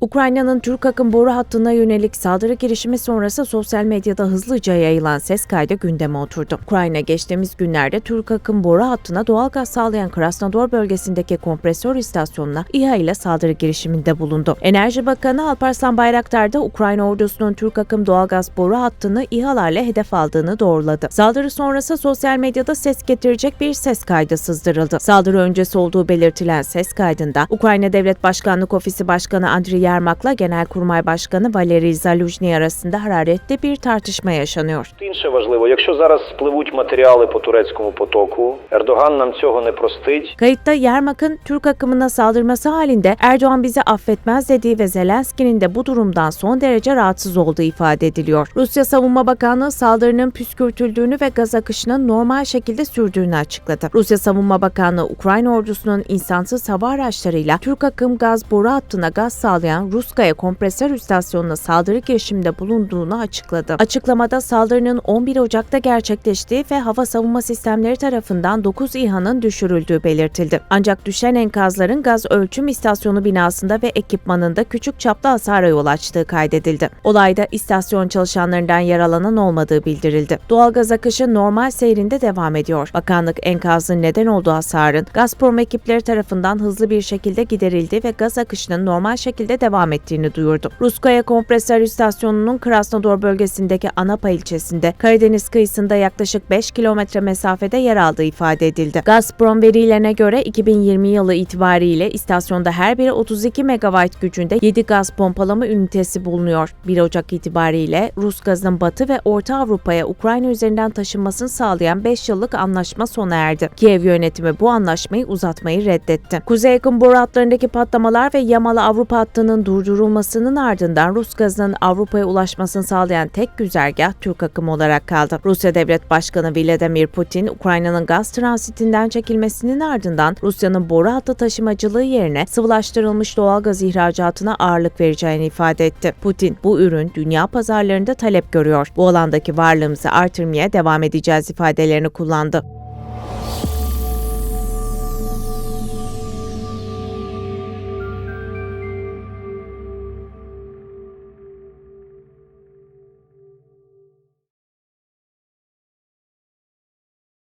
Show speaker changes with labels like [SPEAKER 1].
[SPEAKER 1] Ukrayna'nın Türk akım boru hattına yönelik saldırı girişimi sonrası sosyal medyada hızlıca yayılan ses kaydı gündeme oturdu. Ukrayna geçtiğimiz günlerde Türk akım boru hattına doğal gaz sağlayan Krasnodar bölgesindeki kompresör istasyonuna İHA ile saldırı girişiminde bulundu. Enerji Bakanı Alparslan Bayraktar da Ukrayna ordusunun Türk akım doğalgaz boru hattını İHA'larla hedef aldığını doğruladı. Saldırı sonrası sosyal medyada ses getirecek bir ses kaydı sızdırıldı. Saldırı öncesi olduğu belirtilen ses kaydında Ukrayna Devlet Başkanlık Ofisi Başkanı Andriy Yermak'la Genelkurmay Başkanı Valeri Zaluzhny arasında hararetli bir tartışma yaşanıyor.
[SPEAKER 2] Інше важливо, якщо зараз спливуть матеріали по турецькому потоку, Ердоган нам цього не простить.
[SPEAKER 1] Kayıtta Yermak'ın Türk akımına saldırması halinde Erdoğan bizi affetmez dediği ve Zelenski'nin de bu durumdan son derece rahatsız olduğu ifade ediliyor. Rusya Savunma Bakanlığı saldırının püskürtüldüğünü ve gaz akışının normal şekilde sürdüğünü açıkladı. Rusya Savunma Bakanlığı Ukrayna ordusunun insansız hava araçlarıyla Türk akım gaz boru hattına gaz sağlayan Ruskaya kompresör istasyonuna saldırı girişiminde bulunduğunu açıkladı. Açıklamada saldırının 11 Ocak'ta gerçekleştiği ve hava savunma sistemleri tarafından 9 İHA'nın düşürüldüğü belirtildi. Ancak düşen enkazların gaz ölçüm istasyonu binasında ve ekipmanında küçük çaplı hasara yol açtığı kaydedildi. Olayda istasyon çalışanlarından yaralanan olmadığı bildirildi. Doğalgaz akışı normal seyrinde devam ediyor. Bakanlık enkazın neden olduğu hasarın Gazprom ekipleri tarafından hızlı bir şekilde giderildiği ve gaz akışının normal şekilde devam ettiğini duyurdu. Ruskaya kompresör istasyonunun Krasnodar bölgesindeki Anapa ilçesinde Karadeniz kıyısında yaklaşık 5 kilometre mesafede yer aldığı ifade edildi. Gazprom verilerine göre 2020 yılı itibariyle istasyonda her biri 32 megawatt gücünde 7 gaz pompalama ünitesi bulunuyor. 1 Ocak itibariyle Rus gazın Batı ve Orta Avrupa'ya Ukrayna üzerinden taşınmasını sağlayan 5 yıllık anlaşma sona erdi. Kiev yönetimi bu anlaşmayı uzatmayı reddetti. Kuzey yakın boru hatlarındaki patlamalar ve Yamalı Avrupa hattının durdurulmasının ardından Rus gazının Avrupa'ya ulaşmasını sağlayan tek güzergah Türk akımı olarak kaldı. Rusya Devlet Başkanı Vladimir Putin, Ukrayna'nın gaz transitinden çekilmesinin ardından Rusya'nın boru hattı taşımacılığı yerine sıvılaştırılmış doğal gaz ihracatına ağırlık vereceğini ifade etti. Putin, bu ürün dünya pazarlarında talep görüyor. Bu alandaki varlığımızı artırmaya devam edeceğiz ifadelerini kullandı.